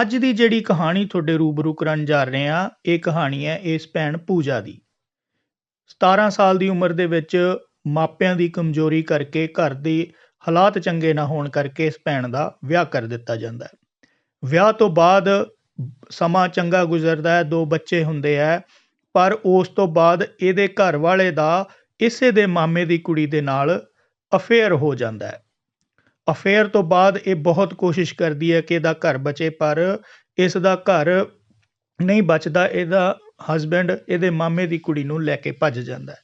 ਅੱਜ ਦੀ ਜਿਹੜੀ ਕਹਾਣੀ ਤੁਹਾਡੇ ਰੂਬਰੂ ਕਰਨ ਜਾ ਰਹੇ ਹਾਂ, ਇਹ ਕਹਾਣੀ ਹੈ ਇਸ ਭੈਣ ਪੂਜਾ ਦੀ। 17 ਸਾਲ ਦੀ ਉਮਰ ਦੇ ਵਿੱਚ ਮਾਪਿਆਂ ਦੀ ਕਮਜ਼ੋਰੀ ਕਰਕੇ ਘਰ ਦੇ ਹਾਲਾਤ ਚੰਗੇ ਨਾ ਹੋਣ ਕਰਕੇ ਇਸ ਭੈਣ ਦਾ ਵਿਆਹ ਕਰ ਦਿੱਤਾ ਜਾਂਦਾ ਹੈ। ਵਿਆਹ ਤੋਂ ਬਾਅਦ ਸਮਾਂ ਚੰਗਾ ਗੁਜ਼ਰਦਾ ਹੈ, ਦੋ ਬੱਚੇ ਹੁੰਦੇ ਹੈ, ਪਰ ਉਸ ਤੋਂ ਬਾਅਦ ਇਹਦੇ ਘਰ ਵਾਲੇ ਦਾ ਇਸੇ ਦੇ ਮਾਮੇ ਦੀ ਕੁੜੀ ਦੇ ਨਾਲ ਅਫੇਅਰ ਹੋ ਜਾਂਦਾ ਹੈ। ਅਫੇਅਰ ਤੋਂ ਬਾਅਦ ਇਹ ਬਹੁਤ ਕੋਸ਼ਿਸ਼ ਕਰਦੀ ਹੈ ਕਿ ਇਹਦਾ ਘਰ ਬਚੇ, ਪਰ ਇਸ ਦਾ ਘਰ ਨਹੀਂ ਬਚਦਾ, ਇਹਦਾ ਹਸਬੈਂਡ ਇਹਦੇ ਮਾਮੇ ਦੀ ਕੁੜੀ ਨੂੰ ਲੈ ਕੇ ਭੱਜ ਜਾਂਦਾ ਹੈ।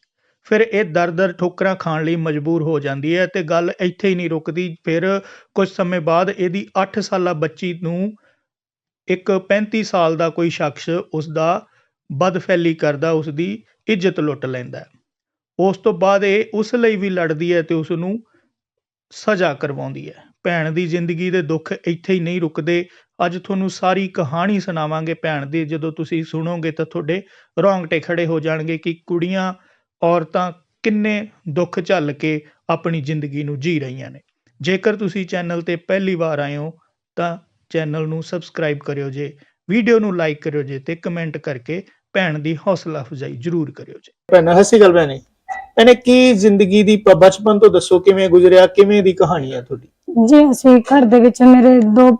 ਫਿਰ ਇਹ ਦਰ-ਦਰ ਠੋਕਰਾਂ ਖਾਣ ਲਈ ਮਜਬੂਰ ਹੋ ਜਾਂਦੀ ਹੈ ਤੇ ਗੱਲ ਇੱਥੇ ਹੀ ਨਹੀਂ ਰੁਕਦੀ। ਫਿਰ ਕੁਝ ਸਮੇਂ ਬਾਅਦ ਇਹਦੀ 8 ਸਾਲਾ ਬੱਚੀ ਨੂੰ ਇੱਕ 35 ਸਾਲ ਦਾ ਕੋਈ ਸ਼ਖਸ ਉਸ ਦਾ ਬਦਫੈਲੀ ਕਰਦਾ ਉਸ ਦੀ ਇੱਜ਼ਤ ਲੁੱਟ ਲੈਂਦਾ ਉਸ ਤੋਂ ਬਾਅਦ ਇਹ ਉਸ ਲਈ ਵੀ ਲੜਦੀ ਹੈ ਤੇ ਉਸ ਨੂੰ ਸਜ਼ਾ ਕਰਵਾਉਂਦੀ ਹੈ। ਭੈਣ ਦੀ ਜ਼ਿੰਦਗੀ ਦੇ ਦੁੱਖ ਇੱਥੇ ਹੀ ਨਹੀਂ ਰੁਕਦੇ। ਅੱਜ ਤੁਹਾਨੂੰ ਸਾਰੀ ਕਹਾਣੀ ਸੁਣਾਵਾਂਗੇ ਭੈਣ ਦੀ। ਜਦੋਂ ਤੁਸੀਂ ਸੁਣੋਗੇ ਤਾਂ ਤੁਹਾਡੇ ਰੌਂਗਟੇ ਖੜੇ ਹੋ ਜਾਣਗੇ ਕਿ ਕੁੜੀਆਂ, ਔਰਤਾਂ ਕਿੰਨੇ ਦੁੱਖ ਝੱਲ ਕੇ ਆਪਣੀ ਜ਼ਿੰਦਗੀ ਨੂੰ ਜੀ ਰਹੀਆਂ ਨੇ। ਜੇਕਰ ਤੁਸੀਂ ਚੈਨਲ ਤੇ ਪਹਿਲੀ ਵਾਰ ਆਏ ਹੋ, ਤਾਂ ਚੈਨਲ ਨੂੰ ਸਬਸਕ੍ਰਾਈਬ ਕਰਿਓ ਜੇ। ਵੀਡੀਓ ਨੂੰ ਲਾਈਕ ਕਰਿਓ ਜੇ ਤੇ ਕਮੈਂਟ ਕਰਕੇ ਭੈਣ ਦੀ ਹੌਸਲਾ ਅਫਜ਼ਾਈ ਜ਼ਰੂਰ ਕਰਿਓ ਜੇ। ਭੈਣਾ ਹੱਸੀ ਗੱਲ ਭੈਣੇ। ਇਹਨੇ ਕੀ ਜ਼ਿੰਦਗੀ ਦੀ ਬਚਪਨ ਤੋਂ ਦੱਸੋ ਕਿਵੇਂ ਗੁਜ਼ਰਿਆ ਕਿਵੇਂ ਦੀ ਕਹਾਣੀ ਹੈ ਤੁਹਾਡੀ? ਜੀ ਅਸੀਂ ਘਰ ਦੇ ਵਿੱਚ ਮੇਰੇ ਦੋ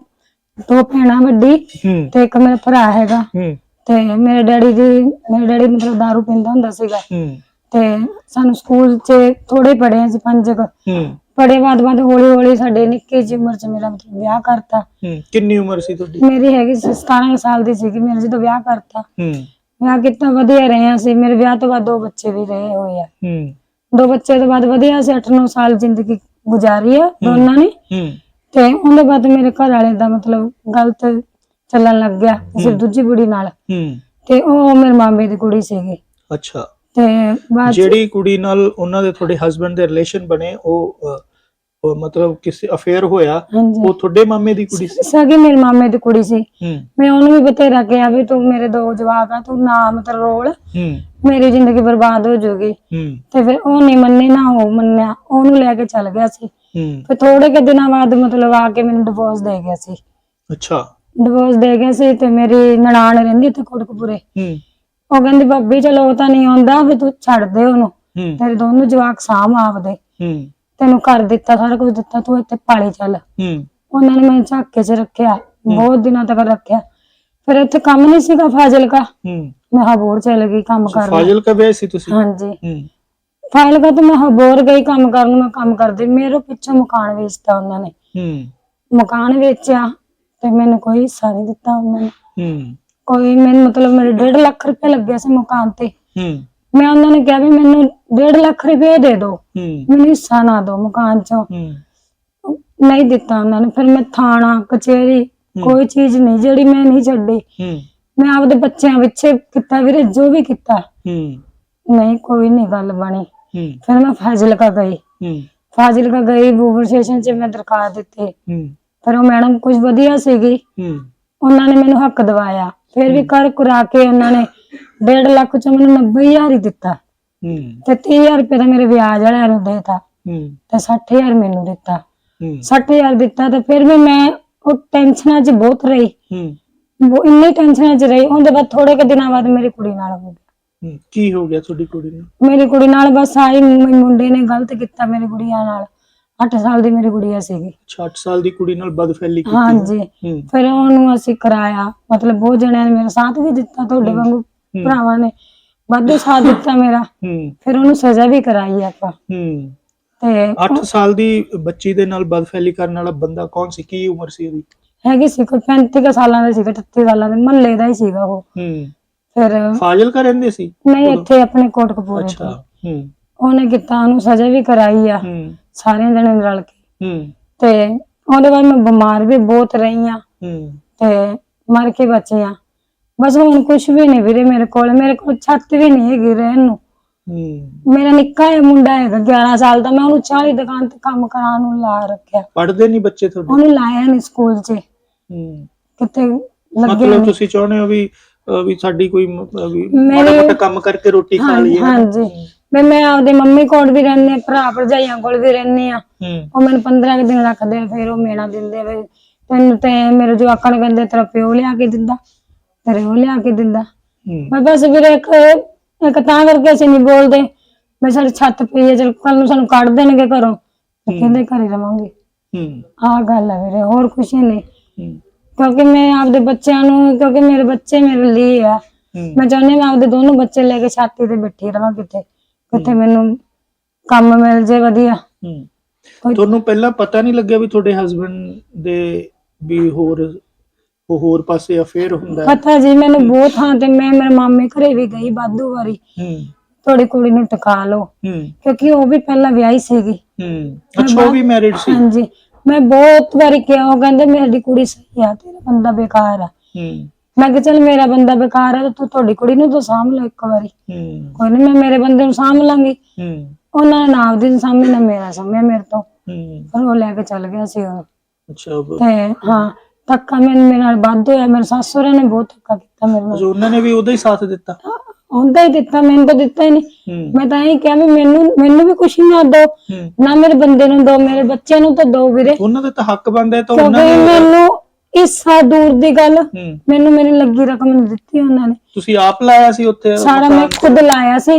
ਦੋ ਭੈਣਾਂ ਵੱਡੀ ਹੂੰ। ਤੇ ਇੱਕ ਮੇਰਾ ਭਰਾ ਹੈਗਾ। ਹੂੰ। ਤੇ ਮੇਰੇ ਡੈਡੀ ਦੀ ਮੇਰੇ ਡੈਡੀ ਮਤਲਬ दारू ਪੀਂਦਾ ਹੁੰਦਾ ਸੀਗਾ। ਹੂੰ। ਤੇ ਸਾਨੂੰ ਸਕੂਲ 'ਚ ਥੋੜੇ ਪੜ੍ਹੇ ਅਸੀਂ ਪੰਜ ਕੁ। ਹੂੰ। ਪੜ੍ਹੇ ਬਾਅਦ ਬਾਅਦ ਹੌਲੀ ਹੌਲੀ ਸਾਡੇ ਨਿੱਕੀ ਜਿਹੀ ਉਮਰ 'ਚ ਮੇਰਾ ਮਤਲਬ ਵਿਆਹ ਕਰਤਾ। ਹੂੰ। ਕਿੰਨੀ ਉਮਰ ਸੀ ਤੁਹਾਡੀ? ਮੇਰੀ ਹੈਗੀ ਸੀ 17 ਸਾਲ ਦੀ ਸੀਗੀ ਮੇਰੇ ਜਦੋਂ ਵਿਆਹ ਕਰਤਾ। ਹੂੰ। ਵਿਆਹ ਕੀਤਾ ਵਧੀਆ ਰਹੇ ਅਸੀਂ ਮੇਰੇ ਵਿਆਹ ਤੋਂ ਬਾਅਦ ਦੋ ਬੱਚੇ ਵੀ ਰਹੇ ਹੋਏ ਆ। ਹੂੰ। ਦੋ ਬੱਚੇ ਤੋਂ ਬਾਅਦ ਵਧੀਆ ਅਸੀਂ 8-9 ਸਾਲ ਜ਼ਿੰਦਗੀ ਗੁਜ਼ਾਰੀ ਆ ਦੋਨਾਂ ਨੇ। ਹੂੰ। ਤੇ ਉਹਦੇ ਬਾਅਦ ਮੇਰੇ ਘਰ ਵਾਲੇ ਦਾ ਮਤਲਬ ਗਲਤ ਚੱਲਣ ਲੱਗ ਗਿਆ ਸਿਰ ਦੂਜੀ ਕੁੜੀ ਨਾਲ। ਹੂੰ। ਤੇ ਉਹ ਮੇਰੇ ਮਾਮੇ ਦੀ ਕੁੜੀ ਸੀਗੀ। ਅੱਛਾ। ਤੇ ਬਾਅਦ 'ਚ- ਜਿਹੜੀ ਕੁੜੀ ਨਾਲ ਉਹਨਾਂ ਦੇ ਤੁਹਾਡੇ ਹਸਬੰਡ ਦੇ ਰਿਲੇਸ਼ਨ ਬਣੇ ਉਹ ਅ, ਉਹ ਮਤਲਬ ਕਿਸੇ ਅਫੇਅਰ ਹੋਇਆ ਹਾਂਜੀ। ਉਹ ਤੁਹਾਡੇ ਮਾਮੇ ਦੀ ਕੁੜੀ ਸੀ? ਸਗੀ ਮੇਰੇ ਮਾਮੇ ਦੀ ਕੁੜੀ ਸੀ। ਹੂੰ। ਮੈਂ ਉਹਨੂੰ ਵੀ ਬਥੇਰਾ ਕਿਹਾ ਵੀ ਤੂੰ ਮੇਰੇ ਦੋ ਜਵਾਕ ਆ ਤੂੰ ਨਾ ਮਤਲਬ ਰੋਲ। ਹੂੰ। ਮੇਰੀ ਜ਼ਿੰਦਗੀ ਬਰਬਾਦ ਹੋ ਜਾਊਗੀ ਹੂੰ। ਤੇ ਫਿਰ ਉਹ ਨਹੀਂ ਮੰਨੇ ਨਾ ਉਹ ਮੰਨਿਆ। ਉਹਨੂੰ ਲੈ ਕੇ ਚੱਲ ਗਿਆ ਸੀ। ਹੂੰ। ਫਿਰ ਥੋੜੇ ਕੁ ਦਿਨਾਂ ਬਾਅਦ ਮਤਲਬ ਆ ਕੇ ਮੈਨੂੰ ਡਿਵੋਰਸ ਦੇ ਗਿਆ ਸੀ। ਅੱਛਾ। ਡਿਵੋਰਸ ਦੇ ਗਿਆ ਸੀ ਤੇ ਮੇਰੀ ਨਨਾਣ ਰਹਿੰਦੀ ਤੇ ਕੋਟਕਪੂਰੇ। ਹੂੰ। ਉਹ ਕਹਿੰਦੀ ਭਾਬੀ ਚਲੋ ਉਹ ਤਾਂ ਨਹੀਂ ਆਉਂਦਾ ਵੀ ਤੂੰ ਛੱਡ ਦੇ ਉਹਨੂੰ। ਹੂੰ। ਤੇਰੇ ਦੋਨੋਂ ਜਵਾਕ ਸਾਂਭ ਆਪਦੇ। ਹੂੰ। ਤੈਨੂੰ ਕਰ ਦਿੱਤਾ ਸਾਰਾ ਕੁਝ ਦਿੱਤਾ ਤੂੰ ਇੱਥੇ ਪਾਲੇ ਚੱਲ। ਹੂੰ। ਉਹਨਾਂ ਨੇ ਮੈਨੂੰ ਝਾਕੇ 'ਚ ਰੱਖਿਆ ਬਹੁਤ ਦਿਨਾਂ ਤੱਕ ਰੱਖਿਆ। ਫਿਰ ਇੱਥੇ ਕੰਮ ਨਹੀਂ ਸੀਗਾ ਫਾਜ਼ਿਲਕਾ? ਹੂੰ। ਮੈਂ ਹਬੋਰ ਚਲ ਗਈ ਕੰਮ ਕਰਨ। ਫਾਜ਼ਿਲ ਕਾ ਵਿਆਹ ਸੀ ਤੁਸੀਂ? ਹਾਂਜੀ। ਹੂੰ। ਫਾਜ਼ਿਲਕਾ ਤੋਂ ਮੈਂ ਹਬੋਰ ਗਈ ਕੰਮ ਕਰਨ ਮੈਂ ਕੰਮ ਕਰਦੀ ਮੇਰੇ ਪਿੱਛੋਂ ਮਕਾਨ ਵੇਚਤਾ ਉਹਨਾਂ ਨੇ। ਹੂੰ। ਮਕਾਨ ਵੇਚਿਆ ਤੇ ਮੈਨੂੰ ਕੋਈ ਹਿੱਸਾ ਨਹੀਂ ਦਿੱਤਾ ਉਹਨਾਂ ਨੇ। ਹੂੰ। ਕੋਈ ਮੈਨੂੰ ਮਤਲਬ ਮੇਰੇ 1.5 ਲੱਖ ਰੁਪਏ ਲੱਗਿਆ ਸੀ ਮਕਾਨ ਤੇ। ਹੂੰ। ਮੈਂ ਉਹਨਾਂ ਨੇ ਕਿਹਾ ਵੀ ਮੈਨੂੰ 1.5 ਲੱਖ ਰੁਪਏ ਦੇ ਦਿਓ। ਹੂੰ। ਮੈਨੂੰ ਹਿੱਸਾ ਨਾ ਦਿਓ ਮਕਾਨ ਚੋਂ। ਹੂੰ। ਨਹੀਂ ਦਿੱਤਾ ਉਹਨਾਂ ਨੇ। ਫਿਰ ਮੈਂ ਥਾਣਾ ਕਚਹਿਰੀ ਕੋਈ ਚੀਜ਼ ਨਹੀਂ ਜਿਹੜੀ ਮੈਂ ਨਹੀਂ ਛੱਡੀ। ਹੂੰ। ਮੈਂ ਆਪਦੇ ਬੱਚਿਆਂ ਪਿੱਛੇ ਕੀਤਾ ਵੀਰੇ ਜੋ ਵੀ ਕੀਤਾ। ਹੂੰ। ਨਹੀਂ ਕੋਈ ਨਹੀਂ ਗੱਲ ਬਣੀ। ਹੂੰ। ਫਿਰ ਮੈਂ ਫਾਜ਼ਿਲਕਾ ਗਈ। ਹੂੰ। ਫਾਜ਼ਿਲਕਾ ਗਈ ਬੂਬਰ ਸਟੇਸ਼ਨ 'ਚ ਮੈਂ ਦਰਖਾਸਤ ਦਿੱਤੀ। ਹੂੰ। ਫਿਰ ਉਹ ਮੈਡਮ ਕੁਝ ਵਧੀਆ ਸੀਗੀ। ਹੂੰ। ਉਹਨਾਂ ਨੇ ਮੈਨੂੰ ਹੱਕ ਦਿਵਾਇਆ। ਫਿਰ ਵੀ ਕਰ ਕੁਰਾ ਕੇ ਉਹਨਾਂ ਨੇ 1.5 ਲੱਖ ਚੋਂ ਮੈਨੂੰ 90000 ਹੀ ਦਿੱਤਾ। ਹੂੰ। ਤੇ 30000 ਰੁਪਏ ਤਾਂ ਮੇਰੇ ਵਿਆਜ ਵਾਲਿਆਂ ਨੂੰ ਦੇਤਾ। ਹੂੰ। ਤੇ 60000 ਮੈਨੂੰ ਦਿੱਤਾ। ਹੂੰ। 60000 ਦਿੱਤਾ ਤੇ ਫਿਰ ਵੀ ਮੈਂ ਉਹ ਟੈਨਸ਼ਨਾਂ 'ਚ ਬਹੁਤ ਰਹੀ। ਹੂੰ। ਉਹ ਇੰਨੀ ਟੈਨਸ਼ਨਾਂ 'ਚ ਰਹੀ ਉਹਦੇ ਬਾਅਦ ਥੋੜੇ ਕੁ ਦਿਨਾਂ ਬਾਅਦ ਮੇਰੀ ਕੁੜੀ ਨਾਲ ਹੋ ਗਿਆ ਕੀ ਹੋ ਗਿਆ ਤੁਹਾਡੀ ਕੁੜੀ ਨੂੰ ਮੇਰੀ ਕੁੜੀ ਨਾਲ ਬਸ ਆਈ ਮੁੰਡੇ ਨੇ ਗਲਤ ਕੀਤਾ ਮੇਰੀ ਕੁੜੀਆਂ ਨਾਲ। 8 ਸਾਲ ਦੀ ਮੇਰੀ ਗੁੜੀਆ ਸੀਗੀ। 6 ਸਾਲ ਦੀ ਕੁੜੀ ਨਾਲ ਬਦਫੈਲੀ ਕੀਤੀ ਹਾਂਜੀ। ਫਿਰ ਉਹਨੂੰ ਅਸੀਂ ਕਰਾਇਆ। ਮਤਲਬ ਬਹੁਤ ਜਣਿਆਂ ਨੇ ਮੇਰਾ ਸਾਥ ਵੀ ਦਿੱਤਾ ਤੁਹਾਡੇ ਵਾਂਗੂ ਭਰਾਵਾਂ ਨੇ। ਵਾਧੂ ਸਾਥ ਦਿੱਤਾ ਮੇਰਾ। ਹੂੰ। ਫਿਰ ਉਹਨੂੰ ਸਜ਼ਾ ਵੀ ਕਰਾਈ ਆਪਾਂ। ਹੂੰ। ਤੇ 8 ਸਾਲ ਦੀ ਬੱਚੀ ਦੇ ਨਾਲ ਬਦਫੈਲੀ ਕਰਨ ਵਾਲਾ ਬੰਦਾ ਕੌਣ ਸੀ? ਕੀ ਉਮਰ ਸੀ ਉਹਦੀ? ਹੈਗੀ ਸੀ ਕੋਈ 35 ਕੁ ਸਾਲਾਂ ਦਾ ਸੀਗਾ 38 ਸਾਲਾਂ ਦੇ। ਮਹੱਲੇ ਦਾ ਹੀ ਸੀਗਾ ਉਹ। ਹੂੰ। ਫਿਰ ਫਾਜ਼ਿਲ ਕਾ ਰਹਿੰਦੇ ਸੀ? ਨਹੀਂ ਇੱਥੇ ਆਪਣੇ ਕੋਟਕਪੂਰੇ ਅੱਛਾ ਤੋਂ। ਹੂੰ। ਉਹਨੇ ਕੀਤਾ ਉਹਨੂੰ ਸਜ਼ਾ ਵੀ ਕਰਾਈ ਆ। ਹੂੰ। ਸਾਰਿਆਂ ਜਣੇ ਰਲ ਕੇ। ਹੂੰ। ਤੇ ਉਹਦੇ ਬਾਅਦ ਮੈਂ ਬਿਮਾਰ ਵੀ ਬਹੁਤ ਰਹੀ ਆ। ਹੂੰ। ਤੇ ਮਰ ਕੇ ਬਚੀ ਆ। ਬਸ ਹੁਣ ਕੁਝ ਵੀ ਨਹੀਂ ਵੀਰੇ ਮੇਰੇ ਕੋਲ ਮੇਰੇ ਕੋਲ ਛੱਤ ਵੀ ਨਹੀਂ ਹੈਗੀ ਰਹਿਣ ਨੂੰ। ਹੂੰ। ਮੇਰਾ ਨਿੱਕਾ ਜਿਹਾ ਮੁੰਡਾ ਹੈਗਾ 11 ਸਾਲ ਦਾ ਮੈਂ ਉਹਨੂੰ ਚਾਹ ਦੁਕਾਨ ਤੇ ਕੰਮ ਕਰਾਉਣ ਨੂੰ ਲਾ ਰੱਖਿਆ। ਪੜਦੇ ਨਹੀਂ ਬੱਚੇ ਤੁਹਾਡੇ? ਉਹਨੂੰ ਲਾਇਆ ਨਹੀਂ ਸਕੂਲ 'ਚ। ਹੂੰ। ਕਿਤੇ ਲੱਗਿਆ ਮਤਲਬ ਨਹੀਂ ਤੁਸੀਂ ਚਾਹੁੰਦੇ ਹੋ ਵੀ ਅਹ ਵੀ ਸਾਡੀ ਕੋਈ ਮ- ਅਹ ਵੀ ਮੇਰੇ- ਮਾੜਾ ਮੋਟਾ ਕੰਮ ਕਰਕੇ ਰੋਟੀ ਖਾ ਲਈਏ ਹਾਂਜੀ। ਮੈਂ ਮੈਂ ਆਪਦੇ ਮੰਮੀ ਕੋਲ ਵੀ ਰਹਿੰਦੀ ਹਾਂ ਭਰਾ ਭਰਜਾਈਆਂ ਕੋਲ ਵੀ ਰਹਿੰਦੀ ਆ ਹੂੰ। ਉਹ ਮੈਨੂੰ 15 ਕੁ ਦਿਨ ਰੱਖਦੇ ਆ ਫਿਰ ਉਹ ਮੇਣਾ ਦਿੰਦੇ ਆ ਤੈਨੂੰ ਤੇ ਮੇਰੇ ਜਵਾਕਾਂ ਨੂੰ ਕਹਿੰਦੇ ਤੇਰਾ ਪਿਓ ਲਿਆ ਕੇ ਦਿੰਦਾ ਤੇਰੇ ਉਹ ਲਿਆ ਕੇ ਦਿੰਦਾ। ਹੂੰ। ਮੈਂ ਬਸ ਵੀਰੇ ਇੱਕ ਇੱਕ ਤਾਂ ਕਰਕੇ ਅਸੀਂ ਨਹੀਂ ਬੋਲਦੇ। ਮੈਂ ਸਾਡੀ ਛੱਤ ਪਈ ਹੈ ਚਲ ਕੱਲ ਨੂੰ ਸਾਨੂੰ ਕੱਢ ਦੇਣਗੇ ਘਰੋਂ। ਤੇ ਕਹਿੰਦੇ ਘਰੇ ਰਵਾਂਗੇ। ਹੂੰ। ਆਹ ਗੱਲ ਹੈ ਵੀਰੇ ਹੋਰ ਕੁਛ ਨਹੀਂ। ਹੂੰ। ਕਿਉਂਕਿ ਮੈਂ ਆਪਦੇ ਬੱਚਿਆਂ ਨੂੰ ਕਿਉਂਕਿ ਮੇਰੇ ਬੱਚੇ ਮੇਰੇ ਲਈ ਆ। ਹੂੰ। ਮੈਂ ਚਾਹੁੰਦੀ ਹਾਂ ਮੈਂ ਆਪਦੇ ਦੋਨੋਂ ਬੱਚੇ ਲੈ ਕੇ ਛਾਤੀ ਤੇ ਬੈਠੀ ਰਵਾਂ ਕਿਤੇ। ਕਿਤੇ ਮੈਨੂੰ ਕੰਮ ਮਿਲ ਜੇ ਵਧੀਆ। ਹੂੰ। ਕੋਈ- ਤੁਹਾਨੂੰ ਪਹਿਲਾਂ ਪਤਾ ਨਹੀਂ ਲੱਗਿਆ ਵੀ ਤੁਹਾਡੇ ਹਸਬੰਡ ਦੇ ਵੀ ਹੋਰ ਉਹ ਹੋਰ ਪਾਸੇ ਅਫੇਅਰ ਹੁੰਦਾ ਹੈ। ਪਤਾ ਜੀ ਮੈਨੂੰ ਬਹੁਤ ਹਾਂ ਤੇ ਮੈਂ ਮੇਰੇ ਮਾਮੇ ਘਰੇ ਵੀ ਗਈ ਵਾਧੂ ਵਾਰੀ। ਹੂੰ। ਤੁਹਾਡੀ ਕੁੜੀ ਨੂੰ ਟਿਕਾ ਲਓ। ਹੂੰ। ਕਿਉਂਕਿ ਉਹ ਵੀ ਪਹਿਲਾਂ ਵਿਆਹੀ ਸੀਗੀ। ਹੂੰ। ਅੱਛਾ ਉਹ ਵੀ ਮੈਰਿਡ ਸੀ। ਹਾਂਜੀ। ਮੈਂ ਬਹੁਤ ਵਾਰੀ ਕਿਹਾ ਉਹ ਕਹਿੰਦੇ ਮੇਰੀ ਕੁੜੀ ਸਹੀ ਆ ਤੇਰਾ ਬੰਦਾ ਬੇਕਾਰ ਆ। ਹੂੰ। ਮੈਂ ਕਿਹਾ ਚਲ ਮੇਰਾ ਬੰਦਾ ਬੇਕਾਰ ਆ ਤੇ ਤੁਹਾਡੀ ਕੁੜੀ ਨੂੰ ਤਾਂ ਸਾਂਭ ਲਓ ਇੱਕ ਵਾਰੀ। ਹੂੰ। ਕੋਈ ਨਹੀਂ ਮੈਂ ਮੇਰੇ ਬੰਦੇ ਨੂੰ ਸਾਂਭ ਲਾਂਗੀ। ਹੂੰ। ਉਹਨਾਂ ਨੇ ਨਾਮ ਦੀ ਸਾਂਭੀ ਨਾ ਮੇਰਾ ਸਾਂਭਿਆ ਮੇਰੇ ਤੋਂ। ਹੂੰ। ਪਰ ਉਹ ਲੈ ਕੇ ਚੱਲ ਗਿਆ ਸੀ ਉਹ। ਅੱਛਾ ਤੇ ਹਾਂ। ਧੱਕਾ ਮੈਨੂੰ ਮੇਰੇ ਨਾਲ ਵੱਧ ਹੋਇਆ ਮੇਰੇ ਸੱਸ ਸਹੁਰੇ ਨੇ ਬਹੁਤ ਧੱਕਾ ਕੀਤਾ ਮੇਰੇ ਨਾਲ। ਉਹਨਾਂ ਨੇ ਵੀ ਉਹਦਾ ਹੀ ਸਾਥ ਦਿੱਤਾ। ਹੁੰਦਾ ਹੀ ਦਿੱਤਾ ਮੈਨੂੰ ਤਾਂ ਦਿੱਤਾ ਹੀ ਨਹੀਂ। ਹੂੰ। ਮੈਂ ਤਾਂ ਇਹ ਕਿਹਾ ਵੀ ਮੈਨੂੰ ਮੈਨੂੰ ਵੀ ਕੁਛ ਨਾ ਦੋ ਹੂੰ। ਨਾ ਮੇਰੇ ਬੰਦੇ ਨੂੰ ਦੋ ਮੇਰੇ ਬੱਚਿਆਂ ਨੂੰ ਤਾਂ ਦੋ ਵੀਰੇ। ਉਹਨਾਂ ਦਾ ਤਾਂ ਹੱਕ ਬਣਦਾ ਹੈ ਤਾਂ ਉਹਨਾਂ ਨੇ ਮੈਨੂੰ ਇਸ ਦੂਰ ਦੀ ਗੱਲ ਹੂੰ। ਮੈਨੂੰ ਮੇਰੀ ਲੱਗੀ ਰਕਮ ਨਹੀਂ ਦਿੱਤੀ ਉਹਨਾਂ ਨੇ। ਤੁਸੀਂ ਆਪ ਲਾਇਆ ਸੀ ਉੱਥੇ ਸਾਰਾ ਮੈਂ ਖੁਦ ਲਾਇਆ ਸੀ।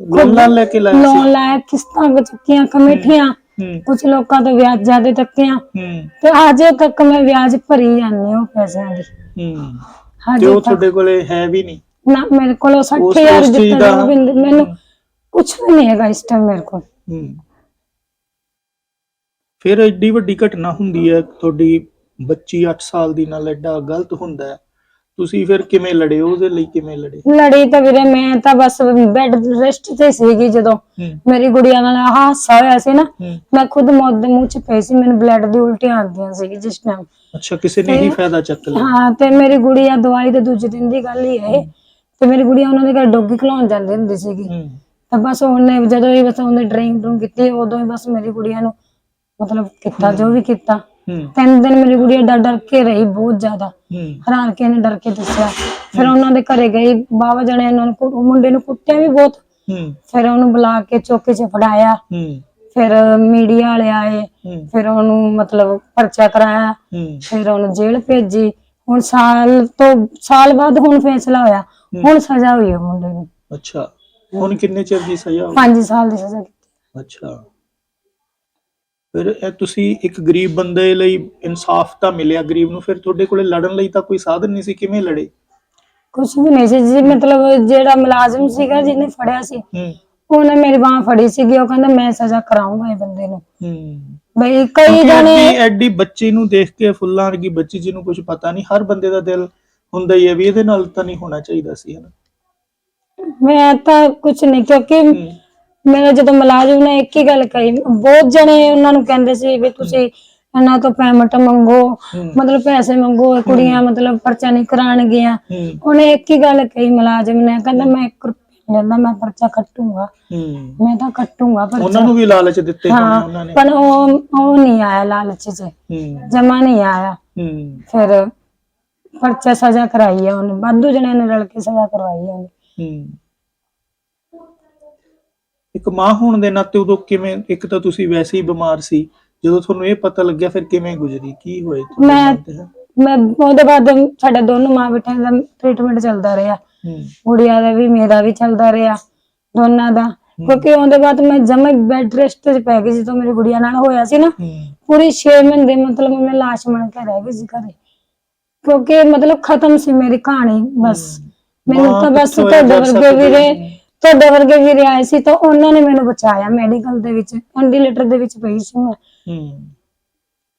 ਲੋਨ ਲੈ ਕੇ ਲਾਇਆ ਸੀ? ਲੋਨ ਲਾਇਆ ਕਿਸ਼ਤਾਂ ਚੱਕੀਆਂ ਕਮੇਟੀਆਂ। ਕੁਝ ਲੋਕਾਂ ਤੋਂ ਵਿਆਜ ਜ਼ਿਆਦਾ ਚੱਕੀਆਂ ਹੂੰ। ਤੇ ਅਜੇ ਤੱਕ ਮੈਂ ਵਿਆਜ ਭਰੀ ਜਾਂਦੀ ਹਾਂ ਉਹ ਪੈਸਿਆਂ ਦੀ। ਹੂੰ। ਤੇ ਉਹ ਤੁਹਾਡੇ ਕੋਲੇ ਹੈ ਵੀ ਨਹੀਂ? ਨਾ ਮੇਰੇ ਕੋਲ ਉਸ 60000 ਚੀਜ਼ ਦਿੱਤਾ ਮੈਨੂੰ ਕੁਝ ਵੀ ਨਹੀਂ ਹੈਗਾ ਇਸ ਟਾਈਮ ਮੇਰੇ ਕੋਲ। ਹੂੰ। ਫਿਰ ਐਡੀ ਵੱਡੀ ਘਟਨਾ ਹੁੰਦੀ ਹੈ ਤੁਹਾਡੀ ਬੱਚੀ 8 ਸਾਲ ਦੀ ਨਾਲ ਐਡਾ ਗਲਤ ਹੁੰਦਾ ਹੈ। ਤੁਸੀਂ ਫਿਰ ਕਿਵੇਂ ਲੜੇ? ਉਹਦੇ ਲਈ ਕਿਵੇਂ ਲੜੇ? ਲੜੀ ਤਾਂ ਵੀਰੇ ਮੈਂ ਤਾਂ ਬਸ ਬੈੱਡ ਰੈਸਟ ਤੇ ਸੀਗੀ ਜਦੋਂ। ਹੂੰ। ਮੇਰੀ ਗੁੜੀਆ ਨਾਲ ਆਹ ਹਾਸਾ ਹੋਇਆ ਸੀ ਨਾ ਹੂੰ। ਮੈਂ ਖੁਦ ਮੌਤ ਦੇ ਮੂੰਹ ਚ ਪਈ ਸੀ ਮੈਨੂੰ ਬਲੱਡ ਦੀ ਉਲਟੀਆਂ ਆਉਂਦੀਆਂ ਸੀ ਜਿਸ ਟਾਈਮ ਅੱਛਾ ਕਿਸੇ ਨੇ ਹੀ ਫਾਇਦਾ ਚੱਕ ਲਿਆ। ਹਾਂ ਤੇ ਮੇਰੀ ਗੁੜੀਆ ਦਵਾਈ ਦੇ ਦੂਜੇ ਦਿਨ ਦੀ ਗੱਲ ਹੀ ਹੈ ਇਹ। ਤੇ ਮੇਰੀ ਗੁੜੀਆ ਉਹਨਾਂ ਦੇ ਘਰ ਡੋਗੀ ਖਲਾਉਣ ਜਾਂਦੀ ਹੁੰਦੀ ਸੀਗੀ। ਹੂੰ। ਤਾਂ ਬਸ ਉਹਨੇ ਜਦੋਂ ਹੀ ਬਸ ਉਹਨੇ ਡਰਿੰਕ ਡਰੂੰਕ ਕੀਤੀ ਉਦੋਂ ਹੀ ਬਸ ਮੇਰੀ ਗੁੜੀਆ ਨੂੰ ਮਤਲਬ ਕੀਤਾ ਜੋ ਵੀ ਕੀਤਾ। ਤਿੰਨ ਦਿਨ ਮੇਰੀ ਗੁੜੀਆ ਡਰ ਡਰ ਕੇ ਰਹੀ ਬਹੁਤ ਜ਼ਿਆਦਾ। ਹੈਰਾਨ ਕੇ ਨੇ ਡਰ ਕੇ ਦੱਸਿਆ। ਫਿਰ ਉਹਨਾਂ ਦੇ ਘਰੇ ਗਈ ਬਾਵਾ ਜਣੇ ਉਹਨਾਂ ਨੂੰ ਕੁ- ਮੁੰਡੇ ਨੂੰ ਕੁੱਟਿਆ ਵੀ ਬਹੁਤ। ਫਿਰ ਉਹਨੂੰ ਬੁਲਾ ਕੇ ਚੌਕੇ 'ਚ ਫੜਾਇਆ। ਫਿਰ ਮੀਡੀਆ ਵਾਲੇ ਆਏ। ਫਿਰ ਉਹਨੂੰ ਮਤਲਬ ਪਰਚਾ ਕਰਾਇਆ। ਫਿਰ ਉਹਨੂੰ ਜੇਲ੍ਹ ਭੇਜੀ। ਹੁਣ ਸਾਲ ਤੋਂ ਸਾਲ ਬਾਅਦ ਹੁਣ ਫੈਸਲਾ ਹੋਇਆ। ਹੁਣ ਸਜ਼ਾ ਹੋਈ ਹੈ ਮੁੰਡੇ ਨੂੰ ਅੱਛਾ। ਹੁਣ ਕਿੰਨੇ ਚਿਰ ਦੀ ਸਜ਼ਾ ਹੋਈ? 5 ਸਾਲ ਦੀ ਸਜ਼ਾ ਕੀਤੀ। ਅੱਛਾ। ਫਿਰ ਇਹ ਤੁਸੀਂ ਇੱਕ ਗਰੀਬ ਬੰਦੇ ਲਈ ਇਨਸਾਫ ਤਾਂ ਮਿਲਿਆ ਗਰੀਬ ਨੂੰ ਫਿਰ ਤੁਹਾਡੇ ਕੋਲੇ ਲੜਨ ਲਈ ਤਾਂ ਕੋਈ ਸਾਧਨ ਨਹੀਂ ਸੀ ਕਿਵੇਂ ਲੜੇ? ਕੁਝ ਵੀ ਨਹੀਂ ਸੀ ਜੀ ਮਤਲਬ ਜਿਹੜਾ ਮੁਲਾਜ਼ਮ ਸੀਗਾ ਜਿਹਨੇ ਫੜਿਆ ਸੀ ਹੂੰ। ਉਹਨੇ ਮੇਰੀ ਬਾਹ ਫੜੀ ਸੀਗੀ ਉਹ ਕਹਿੰਦਾ ਮੈਂ ਸਜ਼ਾ ਕਰਾਉਂਗਾ ਇਹ ਬੰਦੇ ਨੂੰ। ਹੂੰ। ਬਈ ਕਈ ਜਣੇ ਐਡੀ ਐਡੀ ਬੱਚੀ ਨੂੰ ਦੇਖ ਕੇ ਫੁੱਲਾਂ ਵਰਗੀ ਬੱਚੀ ਜਿਹਨੂੰ ਕੁਝ ਪਤਾ ਨਹੀਂ ਹਰ ਬੰਦੇ ਦਾ ਦਿਲ ਹੁੰਦਾ ਹੀ ਹੈ ਵੀ ਇਹਦੇ ਨਾਲ ਤਾਂ ਨਹੀਂ ਹੋਣਾ ਚਾਹੀਦਾ ਸੀ ਹਨਾ? ਮੈਂ ਤਾਂ ਕੁਝ ਨਹੀਂ ਕਿਉਂਕਿ ਹੂੰ। ਮੇਰਾ ਜਦੋਂ ਮੁਲਾਜ਼ਮ ਨੇ ਇੱਕ ਹੀ ਗੱਲ ਕਹੀ ਬਹੁਤ ਜਣੇ ਉਹਨਾਂ ਨੂੰ ਕਹਿੰਦੇ ਸੀ ਵੀ ਤੁਸੀਂ ਇਹਨਾਂ ਤੋਂ ਪੇਮੈਂਟ ਮੰਗੋ ਮਤਲਬ ਪੈਸੇ ਮੰਗੋ ਇਹ ਕੁੜੀਆਂ ਮਤਲਬ ਪਰਚਾ ਨਹੀਂ ਕਰਾਣਗੀਆਂ ਉਹਨੇ ਇੱਕ ਹੀ ਗੱਲ ਕਹੀ ਮੁਲਾਜ਼ਮ ਨੇ ਕਹਿੰਦਾ ਮੈਂ 1 ਰੁਪਿਆ ਲੈਂਦਾ ਮੈਂ ਪਰਚਾ ਕੱਟੂੰਗਾ। ਮੈਂ ਤਾਂ ਕੱਟੂੰਗਾ ਉਹਨਾਂ ਪਰਚਾ ਨੂੰ ਵੀ ਲਾਲਚ ਦਿੱਤੇ ਉਹਨਾਂ ਨੇ। ਪਰ ਉਹ ਉਹ ਨਹੀਂ ਆਇਆ ਲਾਲਚ 'ਚ। ਹੂੰ। ਜਮਾ ਨਹੀਂ ਆਇਆ। ਫਿਰ ਪਰਚਾ ਸਜ਼ਾ ਕਰਾਈ ਹੈ ਉਹਨੇ ਵਾਧੂ ਜਣਿਆਂ ਨੇ ਰਲ ਕੇ ਸਜ਼ਾ ਕਰਵਾਈ ਉਹਨੇ। ਹੂੰ। ਇੱਕ ਮਾਂ ਹੋਣ ਦੇ ਨਾਤੇ ਉਦੋਂ ਕਿਵੇਂ ਇੱਕ ਤਾਂ ਤੁਸੀਂ ਵੈਸੇ ਹੀ ਬਿਮਾਰ ਸੀ ਜਦੋਂ ਤੁਹਾਨੂੰ ਇਹ ਪਤਾ ਲੱਗਿਆ ਫਿਰ ਕਿਵੇਂ ਗੁਜ਼ਰੀ? ਕੀ ਹੋਏ ਮੈਂ- ਤੇ? ਮੈਂ ਉਹਦੇ ਬਾਅਦ ਸਾਡੇ ਦੋਨੋਂ ਮਾਂ ਬੇਟਿਆਂ ਦਾ ਟ੍ਰੀਟਮੈਂਟ ਚੱਲਦਾ ਰਿਹਾ। ਹੂੰ। ਗੁੜੀਆ ਦਾ ਵੀ ਮੇਰਾ ਵੀ ਚੱਲਦਾ ਰਿਹਾ ਦੋਨਾਂ ਦਾ। ਕਿਉਂਕਿ ਉਹਦੇ ਬਾਅਦ ਮੈਂ ਜਮਾ ਬੈੱਡ ਰੈਸਟ 'ਚ ਪੈ ਗਈ ਜਦੋਂ ਮੇਰੀ ਗੁੜੀਆ ਨਾਲ ਹੋਇਆ ਸੀ ਨਾ ਪੂਰੀ 6 ਮਹੀਨੇ ਮਤਲਬ ਮੈਂ ਲਾਸ਼ ਬਣ ਕੇ ਰਹਿ ਗਈ ਸੀ ਘਰੇ। ਕਿਉਂਕਿ ਮਤਲਬ ਖਤਮ ਸੀ ਮੇਰੀ ਕਹਾਣੀ ਬਸ। ਮੈਨੂੰ ਤਾਂ ਬਸ ਤੁਹਾਡੇ ਵਰਗੇ ਵੀਰੇ? ਤੁਹਾਡੇ ਵਰਗੇ ਵੀਰੇ ਆਏ ਸੀ ਤਾਂ ਉਹਨਾਂ ਨੇ ਮੈਨੂੰ ਬਚਾਇਆ ਮੈਡੀਕਲ ਦੇ ਵਿੱਚ ਵੈਂਟੀਲੇਟਰ ਦੇ ਵਿੱਚ ਪਈ ਸੀ ਮੈਂ। ਹੂੰ।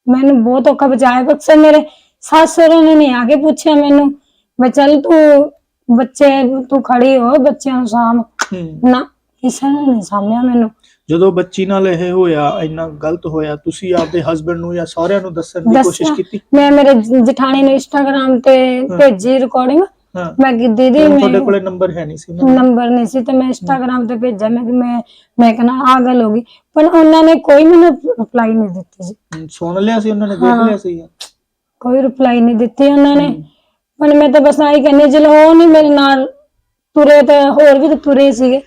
ਮੈਨੂੰ ਬਹੁਤ ਔਖਾ ਬਚਾਇਆ। ਅਕਸਰ ਮੇਰੇ ਸੱਸ ਸਹੁਰੇ ਨੇ ਨਹੀਂ ਆ ਕੇ ਪੁੱਛਿਆ ਮੈਨੂੰ ਮੈਂ ਚੱਲ ਤੂੰ ਬੱਚੇ ਤੂੰ ਖੜੀ ਹੋ ਬੱਚਿਆਂ ਨੂੰ ਸਾਂਭ। ਹੂੰ। ਨਾ ਕਿਸੇ ਨੇ ਨਹੀਂ ਸਾਂਭਿਆ ਮੈਨੂੰ। ਜਦੋਂ ਬੱਚੀ ਨਾਲ ਇਹ ਹੋਇਆ ਇੰਨਾ ਗਲਤ ਹੋਇਆ ਤੁਸੀਂ ਆਪਦੇ ਹਸਬੰਡ ਨੂੰ ਜਾਂ ਸਹੁਰਿਆਂ ਨੂੰ ਦੱਸਣ ਦੀ ਦੱਸਿਆ। ਕੋਸ਼ਿਸ਼ ਕੀਤੀ? ਮੈਂ ਮੇਰੇ ਜ- ਜਠਾਣੀ ਨੂੰ ਇੰਸਟਾਗ੍ਰਾਮ ਤੇ ਭੇਜੀ ਰਿਕਾਰਡਿੰਗ ਹਾਂ। ਮੈਂ ਕਿ ਦੀਦੀ ਤੁਹਾਡੇ ਕੋਲੇ ਨੰਬਰ ਹੈ ਨਹੀਂ ਸੀ ਨਾ? ਨੰਬਰ ਨਹੀਂ ਸੀ ਤੇ ਮੈਂ ਇੰਸਟਾਗ੍ਰਾਮ ਤੇ ਭੇਜਿਆ। ਮੈਂ ਕਿ ਮੈਂ ਮੈਂ ਕਹਿੰਦਾ ਆ ਗੱਲ ਹੋ ਗਈ। ਪਰ ਉਹਨਾਂ ਨੇ ਕੋਈ ਮੈਨੂੰ ਰਿਪਲਾਈ ਨਹੀਂ ਦਿੱਤੀ ਸੀ ਹੂੰ, ਸੁਣ ਲਿਆ ਸੀ ਉਹਨਾਂ ਨੇ ਦੇਖ। ਲਿਆ ਸੀ। ਕੋਈ ਰਿਪਲਾਈ ਨਹੀਂ ਦਿੱਤੀ ਉਹਨਾਂ ਨੇ। ਪਰ ਮੈਂ ਤਾਂ ਬਸ ਆਈ ਕਹਿੰਦੀ ਚਲੋ ਉਹ ਨਹੀਂ ਮੇਰੇ ਨਾਲ ਤੁਰੇ ਤੇ ਹੋਰ ਵੀ ਤੁਰੇ ਸੀਗੇ।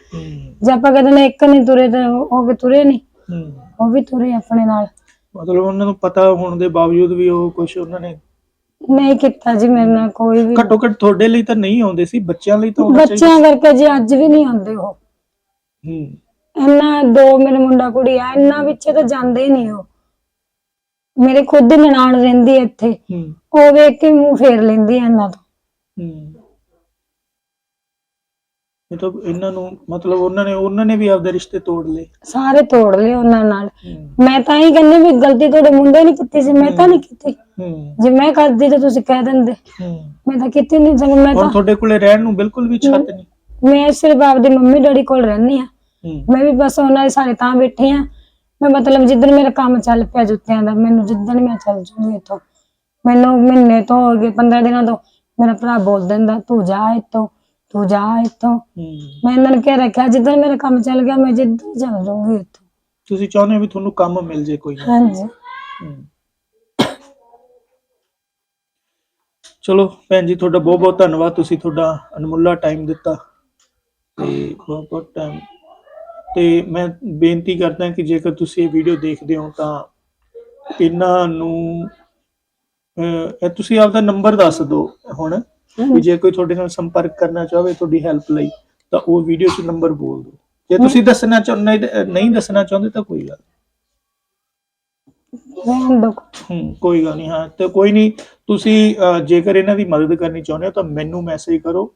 ਜੇ ਆਪਾਂ ਕਹਿੰਦੇ ਨੇ ਇੱਕ ਨਹੀਂ ਤੁਰੇ ਤੇ ਉਹ ਵੀ ਤੁਰੇ ਨਹੀਂ। ਉਹ ਵੀ ਤੁਰੇ ਆਪਣੇ ਨਾਲ। ਮਤਲਬ ਉਹਨਾਂ ਨੂੰ ਪਤਾ ਹੋਣ ਦੇ ਬਾਵਜੂਦ ਵੀ ਉਹ ਕੁਝ ਉਹਨਾਂ ਨੇ ਨਹੀਂ ਕੀਤਾ ਜੀ ਮੇਰੇ ਨਾਲ ਕੋਈ ਵੀ। ਘੱਟੋ ਘੱਟ ਤੁਹਾਡੇ ਲਈ ਤਾਂ ਨਹੀਂ ਆਉਂਦੇ ਸੀ ਬੱਚਿਆਂ ਲਈ ਤਾਂ ਆਉਣਾ ਚਾਹੀਦਾ ਬੱਚਿਆਂ ਕਰਕੇ ਜੀ ਅੱਜ ਵੀ ਨਹੀਂ ਆਉਂਦੇ ਉਹ। ਹੂੰ। ਇੰਨਾ ਦੋ ਮੇਰੇ ਮੁੰਡਾ ਕੁੜੀ ਆ ਇੰਨਾ ਵਿੱਚੇ ਤਾਂ ਜਾਂਦੇ ਹੀ ਨਹੀਂ ਉਹ। ਮੇਰੇ ਖੁਦ ਦੀ ਨਨਾਣ ਰਹਿੰਦੀ ਹੈ ਇੱਥੇ। ਹੂੰ। ਉਹ ਵੇਖ ਕੇ ਮੂੰਹ ਫੇਰ ਲੈਂਦੀ ਹੈ ਇਹਨਾਂ ਤੋਂ। ਹੂੰ। ਤਾਂ ਇਹਨਾਂ ਨੂੰ ਮਤਲਬ ਉਹਨਾਂ ਨੇ ਉਹਨਾਂ ਨੇ ਵੀ ਆਪਦੇ ਰਿਸ਼ਤੇ ਤੋੜ ਲਏ। ਸਾਰੇ ਤੋੜ ਲਏ ਉਹਨਾਂ ਨਾਲ। ਮੈਂ ਤਾਂ ਹੀ ਕਹਿੰਦੀ ਵੀ ਗਲਤੀ ਤੁਹਾਡੇ ਮੁੰਡੇ ਨੇ ਕੀਤੀ ਸੀ ਮੈਂ ਤਾਂ ਨਹੀਂ ਕੀਤੀ। ਜੇ ਮੈਂ ਕਰਦੀ ਤਾਂ ਤੁਸੀਂ ਕਹਿ ਦਿੰਦੇ। ਮੈਂ ਤਾਂ ਕੀਤੀ ਨਹੀਂ ਸਗੋਂ ਮੈਂ ਤਾਂ ਤੁਹਾਡੇ ਕੋਲੇ ਰਹਿਣ ਨੂੰ ਬਿਲਕੁਲ ਵੀ ਛੱਤ ਨਹੀਂ। ਮੈਂ ਸਿਰਫ ਆਪਦੀ ਮੰਮੀ ਡੈਡੀ ਕੋਲ ਰਹਿੰਦੀ ਆ ਮੈਂ ਵੀ ਬਸ ਉਹਨਾਂ ਦੇ ਸਾਰੇ ਤਾਂ ਬੈਠੀ ਆ ਮੈਂ ਮਤਲਬ ਜਿੱਦਣ ਮੇਰਾ ਕੰਮ ਚੱਲ ਪਿਆ ਜੁੱਤਿਆਂ ਦਾ ਮੈਨੂੰ ਜਿੱਦਣ ਮੈਂ ਚੱਲ ਜੂਗੀ ਇੱਥੋਂ। ਮੈਨੂੰ ਮਹੀਨੇ ਤੋਂ ਹੋ ਗਏ 15 ਦਿਨਾਂ ਤੋਂ। ਮੇਰਾ ਭਰਾ ਬੋਲ ਦਿੰਦਾ ਤੂੰ ਜਾ ਇੱਥੋਂ। ਤੂੰ ਜਾ ਇੱਥੋਂ। ਹੂੰ। ਮੈਂ ਇਹਨਾਂ ਨੂੰ ਕਹਿ ਰੱਖਿਆ ਜਿੱਦਣ ਮੇਰਾ ਕੰਮ ਚੱਲ ਗਿਆ ਮੈਂ ਜਿੱਦਣ ਚੱਲ ਜੂਗੀ ਇੱਥੋਂ। ਤੁਸੀਂ ਚਾਹੁੰਦੇ ਹੋ ਵੀ ਤੁਹਾਨੂੰ ਕੰਮ ਮਿਲ ਜੇ ਕੋਈ ਨਾ। ਹਾਂਜੀ। ਹਮ। ਚਲੋ ਭੈਣ ਜੀ ਤੁਹਾਡਾ ਬਹੁਤ ਬਹੁਤ ਧੰਨਵਾਦ। ਤੁਸੀਂ ਤੁਹਾਡਾ ਅਨਮੁੱਲਾ ਟਾਈਮ ਦਿੱਤਾ। ਤੇ ਬਹੁਤ ਬਹੁਤ ਟਾਈਮ ਤੇ ਮੈਂ ਬੇਨਤੀ ਕਰਦਾ ਕਿ ਜੇਕਰ ਤੁਸੀਂ ਇਹ ਵੀਡੀਓ ਦੇਖਦੇ ਹੋ ਤਾਂ ਇਹਨਾਂ ਨੂੰ ਅਹ, ਇਹ ਤੁਸੀਂ ਆਪਦਾ ਨੰਬਰ ਦੱਸ ਦਿਓ ਹੁਣ। ਵੀ ਜੇ ਕੋਈ ਤੁਹਾਡੇ ਨਾਲ ਸੰਪਰਕ ਕਰਨਾ ਚਾਹਵੇ ਤੁਹਾਡੀ ਹੈਲਪ ਲਈ ਤਾਂ ਉਹ ਵੀਡੀਓ 'ਚ ਨੰਬਰ ਬੋਲ ਦਿਓ। ਜੇ ਤੁਸੀਂ ਦੱਸਣਾ ਚਾਹੁੰਦੇ ਨਹੀਂ ਦੱਸਣਾ ਚਾਹੁੰਦੇ ਤਾਂ ਕੋਈ ਗੱਲ ਹੂੰ ਕੋਈ ਗੱਲ ਨਹੀਂ ਹਾਂ ਤੇ ਕੋਈ ਨਹੀਂ ਤੁਸੀਂ ਜੇਕਰ ਇਹਨਾਂ ਦੀ ਮਦਦ ਕਰਨੀ ਚਾਹੁੰਦੇ ਹੋ ਤਾਂ ਮੈਨੂੰ ਮੈਸੇਜ ਕਰੋ।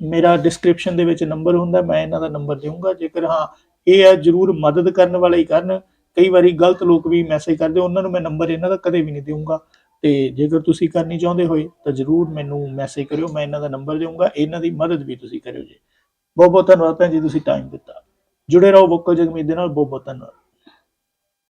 ਮੇਰਾ ਡਿਸਕ੍ਰਿਪਸ਼ਨ ਦੇ ਵਿੱਚ ਨੰਬਰ ਹੁੰਦਾ ਮੈਂ ਇਹਨਾਂ ਦਾ ਨੰਬਰ ਦੇਵਾਂਗਾ ਜੇਕਰ ਹਾਂ ਇਹ ਹੈ ਜਰੂਰ ਮਦਦ ਕਰਨ ਵਾਲਾ ਹੀ ਕਰਨ। ਕਈ ਵਾਰੀ ਗਲਤ ਲੋਕ ਵੀ ਮੈਸੇਜ ਕਰਦੇ ਉਹਨਾਂ ਨੂੰ ਮੈਂ ਨੰਬਰ ਇਹਨਾਂ ਦਾ ਕਦੇ ਵੀ ਨਹੀਂ ਦੇਵਾਂਗਾ ਤੇ ਜੇਕਰ ਤੁਸੀਂ ਕਰਨੀ ਚਾਹੁੰਦੇ ਹੋਏ, ਤਾਂ ਜਰੂਰ ਮੈਨੂੰ ਮੈਸੇਜ ਕਰਿਓ, ਮੈਂ ਇਹਨਾਂ ਦਾ ਨੰਬਰ ਦੇਵਾਂਗਾ ਇਹਨਾਂ ਦੀ ਮਦਦ ਵੀ ਤੁਸੀਂ ਕਰਿਓ ਜੀ। ਬਹੁਤ ਬਹੁਤ ਧੰਨਵਾਦ ਭੈਣ ਜੀ, ਤੁਸੀਂ ਟਾਈਮ ਦਿੱਤਾ। ਜੁੜੇ ਰਹੋ ਵੋਕਲ ਜਗਮੀਤ ਦੇ ਨਾਲ ਬਹੁਤ ਬਹੁਤ ਧੰਨਵਾਦ।